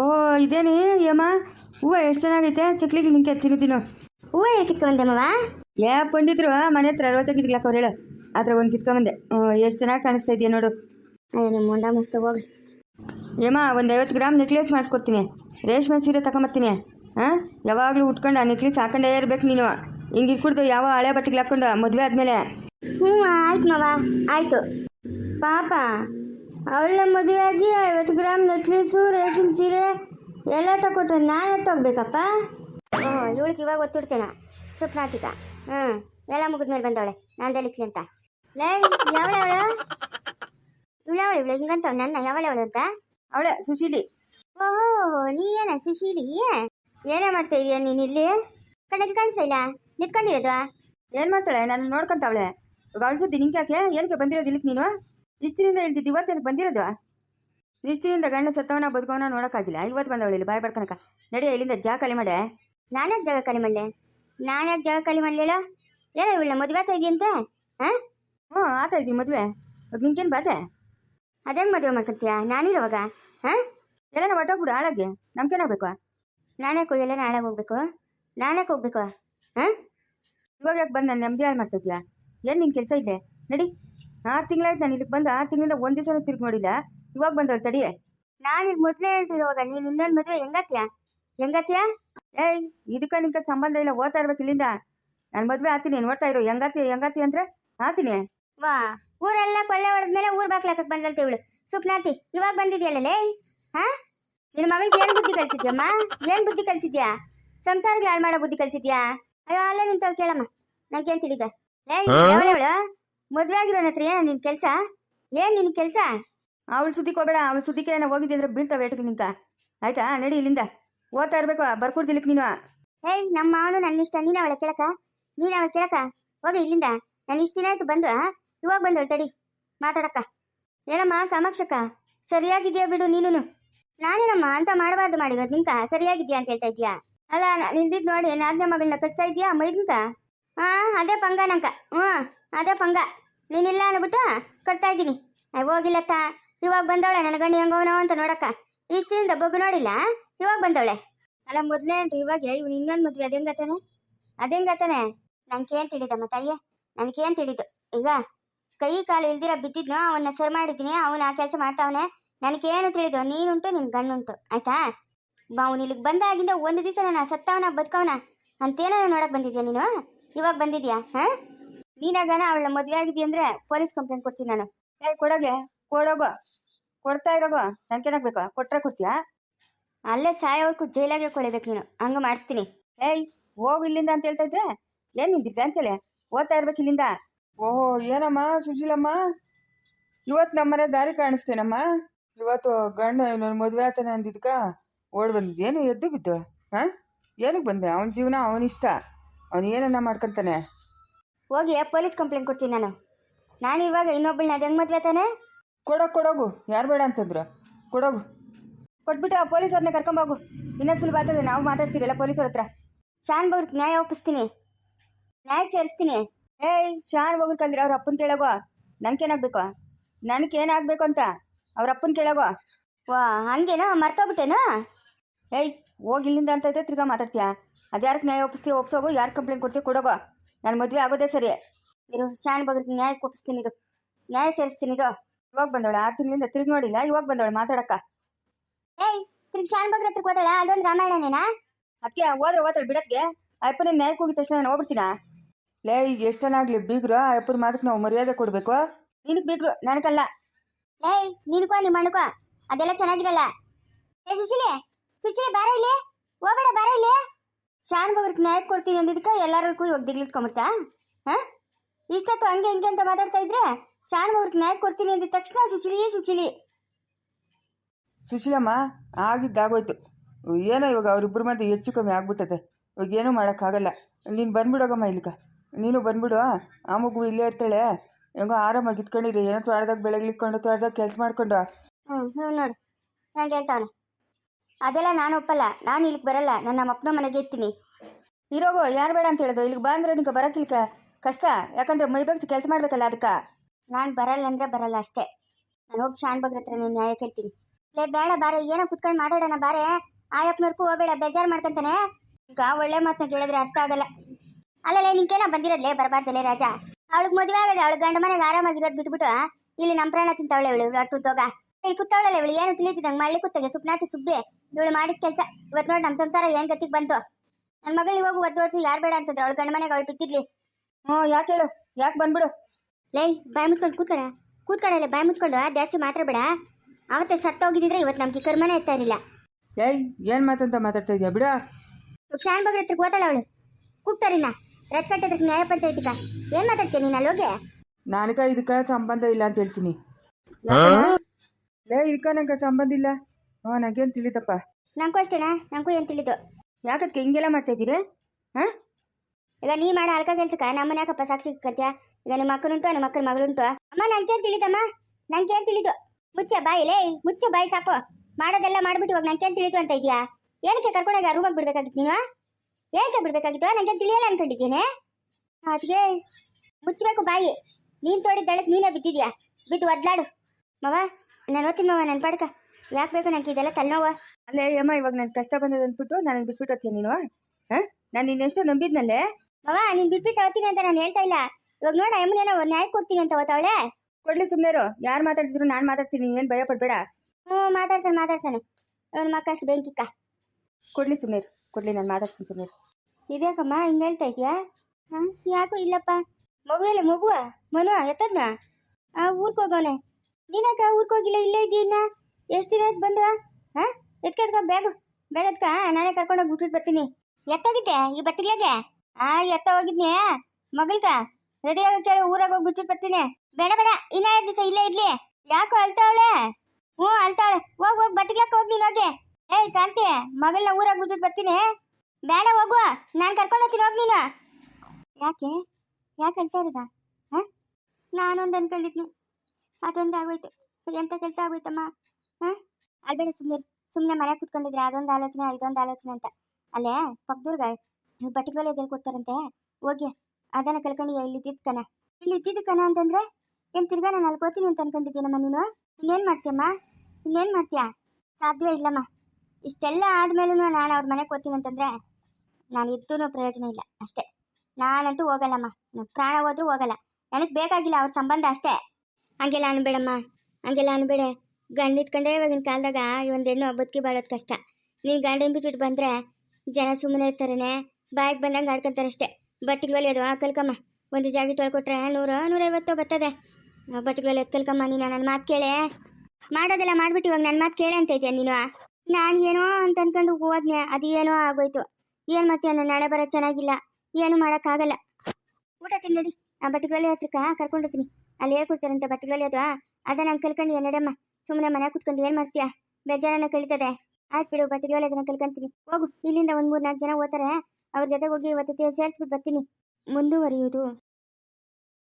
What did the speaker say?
ಓ ಇದೇನಿ ಯಮ್ಮ? ಹೂವು ಎಷ್ಟು ಚೆನ್ನಾಗೈತೆ? ಚಕ್ಲಿಗೆ ನಿಂಕೆ ತಿನ್ನು ತಿನ್ನು. ಹೂವು ಹೇಗೆ ಕಿತ್ಕೊಂಡೆ ಮಾವ? ಯಾ ಪಂಡಿತರು ಮನೆ ಹತ್ರ ಅರವತ್ತಾಗಿ ಗಿಟ್ಲಾಕ ಅವ್ರು ಹೇಳು. ಆ ಥರ ಒಂದು ಕಿತ್ಕೊಂಬಂದೆ. ಎಷ್ಟು ಚೆನ್ನಾಗಿ ಕಾಣಿಸ್ತಾ ಇದೆಯಾ ನೋಡು. ಅಯ್ಯೋ ನಿಮ್ಮ ಮುಂಡ ಮಸ್ತ್ ಹೋಗಿ ಯಮ್ಮ ಒಂದು ಐವತ್ತು ಗ್ರಾಮ್ ನೆಕ್ಲೇಸ್ ಮಾಡಿಸ್ಕೊಡ್ತೀನಿ. ರೇಷ್ಮೆ ಸೀರೆ ತಗೊಂಬತ್ತೀನಿ. ಹಾಂ ಯಾವಾಗಲೂ ಉಟ್ಕೊಂಡು ಆ ನೆಕ್ಲೆಸ್ ಹಾಕೊಂಡೇ ಇರ್ಬೇಕು ನೀನು. ಹಿಂಗೆ ಇಟ್ಕೊಡ್ದು ಯಾವ ಹಳೆ ಬಟ್ಟೆಗೆ ಹಾಕ್ಕೊಂಡು ಮದುವೆ ಆದಮೇಲೆ. ಹ್ಞೂ ಆಯ್ತು ಮಾವ. ಆಯಿತು. ಪಾಪ. ಅವಳ ಮದುವೆಯಾಗಿ ಐವತ್ತು ಗ್ರಾಮ್ ನೆಕ್ಲೆಸು ರೇಷ್ಮೆ ಸೀರೆ ಎಲ್ಲ ತಗೊಟ್ರೆ ನಾನೇ ತಗೋಬೇಕಪ್ಪ ಹ್ಞೂ ಇವಳಿಗೆ ಇವಾಗ ಒತ್ತಿಡ್ತೇನೆ. ಸುಪ್ನಾತಿಕ. ಹ್ಞೂ ಎಲ್ಲ ಮುಗಿದ್ಮೇಲೆ ಬಂದವಳೆ. ನಾನು ದಲಿಕ್ಲಿ ಅಂತ. ಲೇ ಯಾವಳ ಅವಳು ಇವಳವಳು ಇವಳು ಹಿಂಗಂತ? ನನ್ನ ಯಾವಳವಳು ಅಂತ? ಅವಳೆ ಸುಶೀಲಿ. ಓಹೋ ನೀನೇನ ಸುಶೀಲಿ? ಏನೇ ಮಾಡ್ತಾ ಇದೀಯ ನೀನು ಇಲ್ಲಿ? ಕಣ್ಣಿಗೆ ಕಾಣಿಸ್ತಾ ಇಲ್ಲ? ನಿಂತ್ಕೊಂಡಿರೋದು? ಏನು ಮಾಡ್ತಾಳೆ? ನಾನು ನೋಡ್ಕೊಂತವಳೆ ಅವಳು. ಸುದ್ದಿ ನಿಂಗೆ ಯಾಕೆ ಏನಕ್ಕೆ ಬಂದಿರೋದು ಇಲ್ಲಿಗೆ ನೀನು? ಇಷ್ಟಿನಿಂದ ಇಲ್ದಿದ್ದು ಇವತ್ತೇನು ಬಂದಿರೋದು? ಇಷ್ಟಿನಿಂದ ಗಂಡ ಸತ್ತವನ ಬದುಕವನ ನೋಡೋಕ್ಕಾಗಿಲ್ಲ. ಇವತ್ತು ಬಂದವಳು ಇಲ್ಲಿ ಬಾಯ್ ಬಡ್ಕನಕ ನಡೆಯ ಇಲ್ಲಿಂದ ಜಾಗ ಖಾಲಿ ಮಾಡೆ. ನಾನ್ಯಾಕೆ ಜಾಗ ಖಾಲಿ ಮಾಡಲೆ? ನಾನ್ಯಾಕೆ ಜಾಗ ಖಾಲಿ ಮಾಡಲಿಲ್ಲ? ಏನೋ ಇವಳ ಮದುವೆ ಆತ ಇದೆಯಂತೆ ಹಾಂ ಹ್ಞೂ ಆತ ಇದ್ದೀನಿ ಮದುವೆ. ನಿಂಗೇನು ಬಾತೆ? ಅದೇನು ಮದುವೆ ಮಾಡ್ಕೊತೀಯ? ನಾನಿರೋವಾಗ ಹಾಂ ಎಲ್ಲ ಹೊಟ್ಟೋಗ್ಬಿಡು ಹಾಳಾಗಿ. ನಮ್ಗೇನಾಗಬೇಕು ನಾನೇ ಎಲ್ಲ ಹಾಳಾಗಿ ಹೋಗ್ಬೇಕು? ನಾನೇ ಹೋಗ್ಬೇಕು? ಹಾಂ ಇವಾಗ ಯಾಕೆ ಬಂದು ನಾನು ನೆಮ್ಮದಿ ಹಾಳು ಮಾಡ್ತಿದ್ಯಾ? ಏನು ನಿನ್ನ ಕೆಲಸ ಇದೆ? ನಡಿ. ಆರು ತಿಂಗಳಾಯ್ತು ನಾನು ಇಲ್ಲಿಗೆ ಬಂದು ಆರು ತಿಂಗಳಿಂದ ಒಂದು ದಿವಸ ತಿರ್ಗಿ ನೋಡಿಲ್ಲ. ಇವಾಗ ಬಂದವಳು ತಡಿ. ನಾನು ಈಗ ಮೊದಲೇ ಹೇಳ್ತಿರೋವಾಗ ನೀನು ಇನ್ನೊಂದು ಮದುವೆ ಹೆಂಗತ್ಯ? ಹೆಂಗತ್ಯ? ಏಯ್ ಇದಕ್ಕೆ ನಿಂಗೆ ಸಂಬಂಧ ಇಲ್ಲ ಓದ್ತಾ ಇರ್ಬೇಕು ಇಲ್ಲಿಂದ. ನಾನು ಮದುವೆ ಆತೀನಿ ನೋಡ್ತಾ ಇರು. ಹೆಂಗತಿ ಹೆಂಗತಿ ಅಂದ್ರೆ ಆತೀನಿ. ವಾ ಊರೆಲ್ಲ ಕೊಳ್ಳೆ ಹೊಡೆದ್ಮೇಲೆ ಊರ್ ಬಾಕ್ಲಾಕಕ್ಕೆ ಬಂದಂತೆ ಇವಳು. ಸುಪ್ನಾತಿ ಇವಾಗ ಬಂದಿದ್ಯಲ್ಲ ಲೇ? ಹಾ? ನಿನ್ನ ಮಗಳಿಗೆ ಏನ್ ಬುದ್ಧಿ ಕಲ್ಸಿದ್ಯಮ್ಮ? ಏನ್ ಬುದ್ಧಿ ಕಲ್ಸಿದ್ಯಾ? ಸಂಸಾರಗಳು ಹಾಳು ಮಾಡೋ ಬುದ್ಧಿ ಕಲ್ಸಿದ್ಯಾ? ಅಯ್ಯೋ ಅಲ್ಲೇ ನಿಂತವ್ ಕೇಳಮ್ಮ. ಏನು ತಿಳಿದ? ಲೇ ಅವಳು ಮದ್ವೆ ಆಗಿರೋನ ಹತ್ರ ಏನ ನಿನ್ ಕೆಲ್ಸ? ಏನ್ ನಿನ್ ಕೆಲ್ಸ? ಅವಳ ಸುದ್ದಿ ಕೋಬೇಡ ಅವಳ ಸುದ್ದಿ ಏನೋ ಹೋಗಿದ್ದೆ ಬೀಳ್ತಾವೆ ಏಟಕ್ಕೆ ನಿಂಕ ಆಯ್ತಾ? ನಡಿ ಇಲ್ಲಿಂದ. ಓದ್ತಾ ಇರ್ಬೇಕು ಬರ್ಕೊಡ್ದಿಲ್ಲಕ್ಕೆ ನೀನು. ಏಯ್ ನಮ್ಮ ಮಾವನು ನನ್ನ ಇಷ್ಟ. ನೀನು ಅವಳ ಕೇಳಕ? ನೀನ್ ಅವಳ ಕೇಳಕ? ಹೋಗಿ ಇಲ್ಲಿಂದ. ನಾನು ಇಷ್ಟ ದಿನ ಆಯ್ತು ಬಂದು? ಇವಾಗ ಬಂದಳು ತಡಿ. ಮಾತಾಡಕ್ಕ. ಏನಮ್ಮ ಕಾಮಾಕ್ಷಕ್ಕ? ಸರಿಯಾಗಿದ್ಯಾ ಬಿಡು ನೀನು ನಾನೇನಮ್ಮ ಅಂತ ಮಾಡಬಾರ್ದು ಮಾಡಿರೋದು ನಿಂತ ಸರಿಯಾಗಿದ್ಯಾ ಅಂತ ಹೇಳ್ತಾ ಇದ್ಯಾ? ಅಲ್ಲ ನಿಂದಿದ್ ನೋಡಿ ನಾದ್ನ ಮಗಳನ್ನ ಕಟ್ತಾ ಇದ್ಯಾ ಮೈದಿಂತ ಹಾ ಅದೇ ಪಂಗ ನಂಕ ಹ್ಞೂ ಅದೇ ಪಂಗ. ನೀನಿಲ್ಲ ಅನ್ಬಿಟ್ಟು ಕಟ್ತಾ ಇದ್ದೀನಿ. ಅಯ್ಯೋ ಹೋಗಿಲ್ಲ ತಾ ಇವಾಗ ಬಂದವಳೆ ನನ್ನ ಗಂಡ ಹೆಂಗವನೋ ಅಂತ ನೋಡಕ್ಕ. ಇಷ್ಟಿನಿಂದ ಬಗ್ಗು ನೋಡಿಲ್ಲ? ಇವಾಗ ಬಂದವಳೆ? ಅಲ್ಲ, ಮೊದಲೇ ಅಂತ ಇವಾಗ ಇವ್ನು ಇನ್ನೊಂದು ಮದ್ವೆ ಅದೇಂಗತಾನೆ ಅದೇಂಗತಾನೆ ನನ್ಗೇನ್ ತಿಳಿದಮ್ಮ ತಾಯಿಯೇ. ನನಗೇನು ತಿಳಿದು. ಈಗ ಕೈ ಕಾಲು ಇಲ್ದಿರ ಬಿದ್ದಿದ್ನೋ, ಅವನ್ನ ಸರ್ ಮಾಡಿದ್ದೀನಿ ಅವನ್ ಆ ಕೆಲಸ ಮಾಡ್ತಾವನೆ. ನನಗೇನು ತಿಳಿದು? ನೀನುಂಟು ನಿನ್ ಗಣ್ಣುಂಟು ಆಯ್ತಾ? ಅವನು ಇಲ್ಲಿಗೆ ಬಂದಾಗಿಂದ ಒಂದು ದಿವಸ ನಾನು ಸತ್ತವನ, ಬದುಕವನ ಅಂತೇನೋ ನೋಡಕ್ ಬಂದಿದ್ಯಾ ನೀನು? ಇವಾಗ ಬಂದಿದ್ಯಾ? ಹಾ? ನೀನಾಗನ ಅವಳ ಮದ್ವೆ ಆಗಿದ್ಯ ಅಂದ್ರೆ ಪೊಲೀಸ್ ಕಂಪ್ಲೇಂಟ್ ಕೊಡ್ತೀನಿ ನಾನು. ಏ ಕೊಡೋಗೆ ಕೊಡೋಗೋ ಕೊಡ್ತಾ ಇರೋಗೋ ನನಗೇನಾಗಬೇಕು ಕೊಟ್ರೆ ಕೊಡ್ತೀಯಾ? ಅಲ್ಲೇ ಸಾಯೋವರೆಗೂ ಜೈಲಾಗೆ ಕೊಳಿಬೇಕು ನೀನು. ಹಂಗ ಮಾಡಿಸ್ತೀನಿ. ಏಯ್ ಹೋಗು ಇಲ್ಲಿಂದ ಅಂತ ಹೇಳ್ತಾ ಇದ್ರೆ? ಏನು ನಿಂತಿದ್ದೆ ಅಂತೇಳಿ? ಓದ್ತಾ ಇರ್ಬೇಕು ಇಲ್ಲಿಂದ? ಓಹೋ ಏನಮ್ಮ ಸುಶೀಲಮ್ಮ? ಇವತ್ತು ನಮ್ಮನೆ ದಾರಿ ಕಾಣಿಸ್ತೇನಮ್ಮ? ಇವತ್ತು ಗಂಡ ನನ್ನ ಮದುವೆ ಆತನ ಅಂದಿದ್ಕ ಓಡ್ ಏನು ಎದ್ದು ಬಿದ್ದು ಹಾಂ? ಏನಕ್ಕೆ ಬಂದೆ? ಅವನ ಜೀವನ ಅವನಿಷ್ಟ. ಅವನು ಏನನ್ನ ಮಾಡ್ಕೊಂತಾನೆ? ಹೋಗಿ ಪೊಲೀಸ್ ಕಂಪ್ಲೇಂಟ್ ಕೊಡ್ತೀನಿ ನಾನು. ನಾನು ಇವಾಗ ಇನ್ನೊಬ್ಬಳನ್ನ ಅದು ಹೆಂಗ್ ಮದ್ವೆ ತಾನೆ? ಕೊಡೋಗು ಕೊಡೋಗು. ಯಾರು ಬೇಡ ಅಂತಂದ್ರು. ಕೊಡೋಗು. ಕೊಟ್ಬಿಟ್ಟು ಆ ಪೊಲೀಸವ್ರನ್ನ ಕರ್ಕೊಂಬೋಗು ಇನ್ನೊಂದು ಸುಲಭ ಆಗ್ತದೆ ನಾವು ಮಾತಾಡ್ತೀರಲ್ಲ ಪೊಲೀಸವ್ರ ಹತ್ರ. ಶಾನ್ ಬಗ್ರಿಗೆ ನ್ಯಾಯ ಒಪ್ಪಿಸ್ತೀನಿ. ನ್ಯಾಯ ಸೇರಿಸ್ತೀನಿ. ಏಯ್ ಶಾನ್ ಹೋಗಿ ಕಲ್ದ್ರೆ ಅವ್ರ ಅಪ್ಪನ ಕೇಳೋಗೋ. ನನಗೇನಾಗಬೇಕು ನನಗೇನಾಗಬೇಕು ಅಂತ ಅವ್ರ ಅಪ್ಪನ ಕೇಳೋಗೋ. ವಾ ಹಂಗೇನೋ? ಮರ್ತೋಗ್ಬಿಟ್ಟೇನೋ? ಏಯ್ ಹೋಗಿ ಇಲ್ಲಿಂದ ಅಂತ ಇದ್ರೆ ತಿರ್ಗಾ ಮಾತಾಡ್ತೀಯಾ? ಅದು ಯಾರಕ್ಕೆ ನ್ಯಾಯ ಒಪ್ಪಿಸ್ತೀಯ ಒಪ್ಸೋಗು ಯಾರು ಕಂಪ್ಲೇಂಟ್ ಕೊಡ್ತೀವಿ ಕೊಡೋಗೋ. ನನ್ನ ಮದುವೆ ಆಗೋದೇ ಸರಿ. ಇರು ಶಾನ್ ಬಗ್ಗೆ ನ್ಯಾಯ ಕೊಟ್ಟಿಸ್ತೀನಿ ಇದು? ನ್ಯಾಯ ಸೇರಿಸ್ತೀನಿ ಇದು. ಇವಾಗ ಬಂದವಳು? ಆರು ತಿಂಗಳಿಂದ ತಿರುಗಿ ನೋಡಿಲ್ಲ? ಇವಾಗ ಬಂದವಳು ಮಾತಾಡಕ್ಕ? ಏಯ್ ತಿರುಗಿ ಶಾನ್ ಬಗ್ಗೆ ಹತ್ರಕ್ಕೆ ಹೋದಳ? ಅದೊಂದು ರಾಮಾಯಣನೇನಾ ಅದಕ್ಕೆ ಹೋದ್ರೆ ಹೋದ್ರೆ ಬಿಡಕ್ಕೆ ಅಯ್ಯಪ್ಪನ ನ್ಯಾಯಕ್ಕೆ ಹೋಗಿದ ತಕ್ಷಣ ನಾನು ಹೋಗ್ಬಿಡ್ತೀನಾ? ಲೇ ಎಷ್ಟನಾಗ್ಲಿ ಬೀಗ್ರು ಅಯ್ಯಪ್ಪನ ಮಾತಕ್ಕೆ ನಾವು ಮರ್ಯಾದೆ ಕೊಡಬೇಕು? ನಿನಗೆ ಬೀಗ್ರು ನನಗಲ್ಲ ಏಯ್ ನಿನಕೋ ನಿಮ್ಮ ಅಣ್ಣಕೋ ಅದೆಲ್ಲ ಚೆನ್ನಾಗಿರಲ್ಲ. ಏ ಸುಶೀಲೆ ಸುಶೀಲೆ ಬಾರ ಇಲ್ಲಿ. ಹೋಗಬೇಡ ಬಾರ ಇಲ್ಲಿ. ಶಾನ್ ಅವ್ರಿಗೆ ನ್ಯಾಯ ಕೊಡ್ತೀನಿ ಅಂದಿದ್ದಕ್ಕೆ ಎಲ್ಲರಿಗೂ ಇವಾಗ ದಿಗ್ಲಿಟ್ಕೊಂಬಿಡ್ತಾ ಹಾಂ? ಇಷ್ಟೊತ್ತು ಹಂಗೆ ಹಿಂಗೆ ಅಂತ ಮಾತಾಡ್ತಾ ಇದ್ರೆ ಶಾನ್ ಅವ್ರಿಗೆ ನ್ಯಾಯ ಕೊಡ್ತೀನಿ ಅಂದಿದ ತಕ್ಷಣ ಸುಶೀಲಿ ಸುಶೀಲಿ. ಸುಶೀಲಮ್ಮ ಆಗಿದ್ದಾಗೋಯ್ತು. ಏನೋ ಇವಾಗ ಅವರಿಬ್ಬರ ಮಧ್ಯೆ ಹೆಚ್ಚು ಕಮ್ಮಿ ಆಗ್ಬಿಟ್ಟದೆ ಇವಾಗ ಏನೂ ಮಾಡೋಕ್ಕಾಗಲ್ಲ. ನೀನು ಬಂದ್ಬಿಡೋಗಮ್ಮ ಇಲ್ಲಿಕ ನೀನು ಬಂದ್ಬಿಡು ಆ? ಮಗು ಇಲ್ಲೇ ಇರ್ತಾಳೆ. ಹೆಂಗೋ ಆರಾಮಾಗಿ ಇಟ್ಕೊಂಡಿರಿ ಏನೋ ತ್ವಾಡ್ದಾಗ ಬೆಳಗ್ಲಿಕ್ಕೊಂಡು ತ್ವಾಡ್ದಾಗ ಕೆಲಸ ಮಾಡ್ಕೊಂಡು. ಹ್ಞೂ ಹ್ಞೂ ನೋಡು. ನಾನು ಹೇಳ್ತಾವನೆ. ಅದೆಲ್ಲ ನಾನು ಒಪ್ಪಲ್ಲ. ನಾನು ಇಲ್ಲಿಗೆ ಬರಲ್ಲ. ನಾನು ನಮ್ಮ ಅಪ್ಪನ ಮನೆಗೆ ಇರ್ತೀನಿ. ಇರೋಗೋ, ಯಾರು ಬೇಡ ಅಂತ ಹೇಳೋದು? ಇಲ್ಲಿಗೆ ಬಂದ್ರೆ ನಿಂಗೆ ಬರೋಕ್ಕಿಲ್ಕ ಕಷ್ಟ? ಯಾಕಂದ್ರೆ ಮೈ ಬಗ್ಗೆ ಕೆಲಸ ಮಾಡ್ಬೇಕಲ್ಲ ಅದಕ್ಕೆ ನಾನು ಬರಲ್ಲ ಅಂದ್ರೆ ಬರಲ್ಲ ಅಷ್ಟೇ. ನಾನು ಹೋಗಿ ಶಾನ್ ಬಗ್ರ ಹತ್ರ ನೀನು ನ್ಯಾಯ ಕೇಳ್ತೀನಿ ಲೇ, ಬೇಡ ಬಾರೆ, ಏನೋ ಕುತ್ಕೊಂಡು ಮಾತಾಡೋಣ ಬಾರೆ. ಆಯಪ್ಪನವ್ರಿಗೂ ಹೋಗಬೇಡ, ಬೇಜಾರು ಮಾಡ್ಕಂತಾನೆ. ಈಗ ಒಳ್ಳೆ ಮಾತನ್ನ ಕೇಳಿದ್ರೆ ಅರ್ಥ ಆಗಲ್ಲ. ಅಲ್ಲಲ್ಲೇ ನಿಂಕೇನೋ ಬಂದಿರೋದ್ಲೇ ಬರಬಾರ್ದಲ್ಲೇ ರಾಜ. ಅವಳಿಗೆ ಮದುವೆ ಆಗದೆ, ಅವಳು ಗಂಡ ಮನೆಗೆ ಆರಾಮಾಗಿರೋದು ಬಿಟ್ಬಿಟ್ಟು, ಇಲ್ಲಿ ನಮ್ಮ ಪ್ರಾಣ ತಿಂತಾವಳೆ ಇವಳು ಅಟ್ಟು ತೋಗ ಇಲ್ಲಿ ಕೂತಾವಳಲ್ಲ ಇವಳು? ಏನು ತಿಳಿತಿದಂಗೆ ಮಳ್ಳಿ ಕೂತಾಗೆ? ಸುಪ್ನಾತಿ ಸುಬ್ಬೆ ಇವಳು ಮಾಡಿದ ಕೆಲಸ. ಇವತ್ತು ನೋಡಿ ನಮ್ಮ ಸಂಸಾರ ಏನ್ ಗತಿಗೆ ಬಂತು? ನನ್ನ ಮಗಳು ಇವಾಗ ಒದ್ದೋಡ್ಸಿ ಯಾರು ಬೇಡ ಅಂತಂದ್ರೆ? ಅವಳು ಗಂಡ ಮನೆಗೆ ಅವಳು ಬಿದ್ದಿರ್ಲಿ ಹ್ಞೂ ಯಾಕೆ ಹೇಳು? ಯಾಕೆ ಬಂದ್ಬಿಡು? ಲೈ ಬಾಯಿ ಮುಚ್ಕೊಂಡು ಕೂತ್ಕಡ ಕೂತ್ಕೊಳ್ಳಲ್ಲ ಬಾಯಿ ಮುಚ್ಕೊಂಡು ಜಾಸ್ತಿ ಮಾತಾಡಬೇಡ ಅವತ್ತೆ ಸತ್ತೋಗಿದ್ರೆ ಇವತ್ತು ನಮ್ಗೆ ಕರ್ಮನೇ ಇರ್ತಾ ಇರಲಿಲ್ಲ. ಏಯ್ ಏನ್ ಮಾತಂತ ಮಾತಾಡ್ತಾ ಇದೆಯಾ? ಬಿಡ. ಶಾನ್ ಬಗ್ರ ಹತ್ರ ಓದಲ್ಲ ಅವಳು. ಕೂಗ್ತಾರಿನ ರಚಕಟ್ಟೆ ಹತ್ರ ನ್ಯಾಯ ಪಂಚಾಯತಿಗ. ಏನ್ ಮಾತಾಡ್ತೀಯ ನೀನು ಹೋಗಿ ನನಗ ಇದಕ್ಕ ಸಂಬಂಧ ಇಲ್ಲ ಅಂತ ಹೇಳ್ತೀನಿ. ಲೇ ಇದಕ್ಕೆ ನಂಗೆ ಸಂಬಂಧ ಇಲ್ಲ. ಹ್ಞೂ ನನಗೇನು ತಿಳಿತಪ್ಪ. ನಂಗೂ ಅಷ್ಟೇನಾ ನಂಗೂ ಏನ್ ತಿಳಿದು? ಯಾಕದಕ್ಕೆ ಹಿಂಗೆಲ್ಲ ಮಾಡ್ತಾ ಇದ್ದೀರಿ? ಹಾ? ಈಗ ನೀ ಮಾಡೋ ಅಲ್ಕ ಕೆಲ್ಸಕ್ಕ ನಮ್ಮನೆ ಯಾಕಪ್ಪ ಸಾಕ್ಷಿ ಕತ್ಯ ಈಗ ನಿಮ್ಮ ಮಕ್ಕಳುಂಟು ನಿಮ್ಮ ಮಕ್ಕಳ ಮಗಳುಂಟು. ಅಮ್ಮ ನಂಗೇನ್ ತಿಳಿತಮ್ಮ ನಂಗೇನ್ ತಿಳಿದು? ಮುಚ್ಚ ಬಾಯಿ ಲೇ ಮುಚ್ಚ ಬಾಯಿ ಸಾಕು. ಮಾಡೋದೆಲ್ಲ ಮಾಡ್ಬಿಟ್ಟು ಇವಾಗ ನಂಗೇನ್ ತಿಳಿತು ಅಂತ ಇದೆಯಾ? ಏನಕ್ಕೆ ಕರ್ಕೊಂಡೋಗಿ ಆ ರೂಮಾಗಿ ಬಿಡ್ಬೇಕಾಗಿತ್ತು ನೀನು? ಏನಕ್ಕೆ ಬಿಡ್ಬೇಕಾಗಿತ್ತು? ನಂಗೆ ತಿಳಿಯಲ್ಲ ಅನ್ಕೊಂಡಿದ್ದೀನಿ. ಅದಕ್ಕೆ ಮುಚ್ಚಬೇಕು ಬಾಯಿ. ನೀನ್ ತೋಡಿದ್ದಳಕ್ ದಳಕ್ಕೆ ನೀನೇ ಬಿದ್ದಿದ್ಯಾ? ಬಿದ್ದು ಒದ್ಲಾಡು. ಮವ ನಾನು ನನ್ನ ಪಡ್ಕ. ಯಾಕೆ ಬೇಕು ನನಗೆ ಇದೆಲ್ಲ ತಲೆನೋವ? ಅಲ್ಲೇ ಅಮ್ಮ ಇವಾಗ ನನ್ನ ಕಷ್ಟ ಬಂದದ ಅಂದ್ಬಿಟ್ಟು ನಾನು ಬಿಟ್ಬಿಟ್ಟು ಹೋಗ್ತೀನಿ ನೀನು? ಹಾಂ? ನಾನು ನಿನ್ನೆಷ್ಟೋ ನಂಬಿದ್ನಲ್ಲೇ? ಮವ ನೀನು ಬಿಟ್ಬಿಟ್ಟು ಹೋಗ್ತೀನಿ ಅಂತ ನಾನು ಹೇಳ್ತಾ ಇಲ್ಲ. ಇವಾಗ ನೋಡ ಒಂದು ನ್ಯಾಯ ಕೊಡ್ತೀನಿ ಅಂತ ಓದ್ತಾವಳೆ ಕೊಡ್ಲಿ ಸುಮ್ಮನೆ ಯಾರು ಮಾತಾಡಿದ್ರು ನಾನು ಮಾತಾಡ್ತೀನಿ ನೀನೇನು ಭಯ ಪಡಬೇಡ. ಹ್ಞೂ ಮಾತಾಡ್ತಾನೆ ಮಾತಾಡ್ತಾನೆ. ಅವನ ಮಕ್ಕಷ್ಟು ಬೆಂಕಿಕ್ಕ ಕೊಡ್ಲಿ ಸುಮ್ಮನೆ ಕೊಡ್ಲಿ ನಾನು ಮಾತಾಡ್ತೀನಿ ಸುಮ್ಮನೆ ಇದ್ಯಾಕಮ್ಮ ಹಿಂಗೆ ಹೇಳ್ತಾ ಇದೆಯಾ? ಹಾಂ ಯಾಕೂ ಇಲ್ಲಪ್ಪ. ಮಗುವಲ್ಲ ಮಗುವ? ಮನು ಎತ್ತದ್ನ? ಆ ಊರ್ಗೆ ಹೋಗೋನೆ ನೀನಕ್ಕ ಊರ್ಗೆ ಹೋಗಿಲ್ಲ ಇಲ್ಲೇ ಇದೀನ ಎಷ್ಟು ದಿನ ಆಯ್ತು ಬಂದು? ಹಾಂ? ಎತ್ಕ ಬ್ಯಾಗು ಬೇಗ ಎತ್ಕ. ನಾನೇ ಕರ್ಕೊಂಡೋಗಿ ಬಿಟ್ಬಿಟ್ಟು ಬರ್ತೀನಿ. ಎತ್ತೋಗಿದ್ದೆ ಈ ಬಟ್ಟಿಗ್ಲಾಗೆ ಆ, ಎತ್ತ ಹೋಗಿದ್ನಿ. ಮಗಳ್ಕ ರೆಡಿ ಆಗಿ ಊರಾಗ ಹೋಗಿ ಬಿಟ್ಬಿಟ್ಟು ಬರ್ತೀನಿ. ಬೇಡ ಬೇಡ, ಇನ್ನ ಎರಡು ದಿವಸ ಇಲ್ಲೇ ಇರ್ಲಿ. ಯಾಕೋ ಅಳ್ತಾವಳೆ? ಹ್ಞೂ, ಅಳ್ತಾವಳೆ. ಹೋಗ್, ಹೋಗಿ ಬಟ್ಟಿಗ್ಲಾಕ ಹೋಗಿ ನೀನು ಹೋಗಿ. ಏಯ್, ಕಾಂತಿ ಮಗಳನ್ನ ಊರಾಗ ಬಿಟ್ಬಿಟ್ಟು ಬರ್ತೀನಿ. ಬೇಡ ಹೋಗುವ ನಾನು ಕರ್ಕೊಂಡು ಹೋಗ್ತೀನಿ, ಹೋಗಿ ನೀನು. ಯಾಕೆ? ಯಾಕೆ ಅಳ್ತಾ ಇರೋದಾ? ಹಾಂ? ನಾನೊಂದು ಅನ್ಕೊಂಡಿದ್ನಿ. ಅದೊಂದು ಆಗೋಯ್ತು. ಎಂಥ ಕೆಲಸ ಆಗೋಯ್ತಮ್ಮ? ಹಾಂ? ಅಲ್ಬೇಡ ಸುಮ್ಮನೆ ಸುಮ್ಮನೆ ಮನೆ ಕುತ್ಕೊಂಡಿದ್ರೆ ಅದೊಂದು ಆಲೋಚನೆ, ಇದೊಂದು ಆಲೋಚನೆ ಅಂತ. ಅಲ್ಲೇ ಪಕ್ಕದೂರ್ಗ ಬಟ್ಟಿಗಳು ಎದ್ದು ಕೊಡ್ತಾರಂತೆ. ಹೋಗಿ ಅದನ್ನ ಕಳ್ಕೊಂಡು ಇಲ್ಲಿ ಕಣ ಇಲ್ಲಿ ಇದ್ದಿದ್ದಕ್ಕನ ಅಂತಂದ್ರೆ, ಏನು ತಿರ್ಗಾ ನಾನು ಅಲ್ಲಿ ಕೋತೀನಿ ಅಂತ ಅನ್ಕೊಂಡಿದ್ದೀನಮ್ಮ ನೀನು? ಇನ್ನೇನು ಮಾಡ್ತೀಯಮ್ಮ? ಇನ್ನೇನು ಮಾಡ್ತೀಯಾ? ಸಾಧ್ಯವೇ ಇಲ್ಲಮ್ಮ. ಇಷ್ಟೆಲ್ಲ ಆದ್ಮೇಲೂ ನಾನು ಅವ್ರ ಮನೆಗೆ ಹೋಗ್ತೀನಿ ಅಂತಂದ್ರೆ, ನಾನು ಇದ್ದೂ ಪ್ರಯೋಜನ ಇಲ್ಲ. ಅಷ್ಟೇ. ನಾನಂತೂ ಹೋಗಲ್ಲಮ್ಮ. ಪ್ರಾಣ ಹೋದ್ರೂ ಹೋಗಲ್ಲ. ನನಗೆ ಬೇಕಾಗಿಲ್ಲ ಅವ್ರ ಸಂಬಂಧ ಅಷ್ಟೇ. ಹಂಗೆಲ್ಲ ಅನ್ಬೇಡಮ್ಮ, ಹಂಗೆಲ್ಲ ಅನ್ಬೇಡ. ಗಂಡ ಇಟ್ಕೊಂಡೆ ಇವಾಗಿನ ಕಾಲದಾಗ ಒಂದು ಹೆಣ್ಣು ಬದುಕಿ ಬಾಳೋದು ಕಷ್ಟ. ನೀನು ಗಂಡನ ಬಿಟ್ಬಿಟ್ಟು ಬಂದರೆ ಜನ ಸುಮ್ಮನೆ ಇರ್ತಾರೇನೆ, ಬಾಯಿಗೆ ಬಂದಂಗೆ ಆಡ್ಕೊಂತಾರೆ ಅಷ್ಟೇ ಬಟ್ಟೆಗಳು ಅದು ಕಲ್ಕಮ್ಮ? ಒಂದು ಜಾಕೆಟ್ ಹೊಳ್ಕೊಟ್ರೆ ನೂರು, ನೂರೈವತ್ತು ಬರ್ತದೆ. ಬಟ್ಟೆಗಳು ಕಲ್ಕಮ್ಮ, ನೀನು ನನ್ನ ಮಾತು ಕೇಳೆ. ಮಾಡೋದೆಲ್ಲ ಮಾಡ್ಬಿಟ್ಟು ಇವಾಗ ನನ್ನ ಮಾತು ಕೇಳೆ ಅಂತ ಇದೆಯಾ ನೀನು? ನಾನು ಏನೋ ಅಂತ ಅನ್ಕೊಂಡು ಹೋದ್ನೆ, ಅದು ಏನೋ ಆಗೋಯ್ತು. ಏನು ಮಾಡ್ತೀಯ ನನ್ನ ನಾಳೆ ಬರೋದು ಚೆನ್ನಾಗಿಲ್ಲ. ಏನು ಮಾಡೋಕ್ಕಾಗಲ್ಲ. ಊಟ ತಿನ್ನಡಿ ಆ, ಬಟ್ಟೆಗಳಲ್ಲಿ ಹತ್ರಕ್ಕ ಕರ್ಕೊಂಡಿರ್ತೀನಿ ಅಲ್ಲಿ ಹೇಳ್ಕೊಡ್ತಾರಂತೆ ಬಟ್ಟೆಗಳಲ್ಲಿ ಅದು ಅದನ್ನ ನಾನು ಕಲ್ಕೊಂಡು ನಡಮ್ಮ? ಸುಮ್ಮನೆ ಮನೆ ಕುತ್ಕೊಂಡು ಏನು ಮಾಡ್ತೀಯಾ? ಬೇಜಾರನ್ನ ಕಳೀತದೆ. ಆಯ್ತು ಬಿಡು ಬಟ್ಟೆಗಳಲ್ಲಿ ಅದನ್ನ ಕಲ್ಕೊಂತೀನಿ ಹೋಗು, ಇಲ್ಲಿಂದ ಒಂದು ಮೂರು ನಾಲ್ಕು ಜನ ಓದ್ತಾರೆ ಅವ್ರ ಜೊತೆಗೆ ಹೋಗಿ ಇವತ್ತು ಸೇರಿಸ್ಬಿಟ್ಟು ಬರ್ತೀನಿ. ಮುಂದುವರಿಯುವುದು.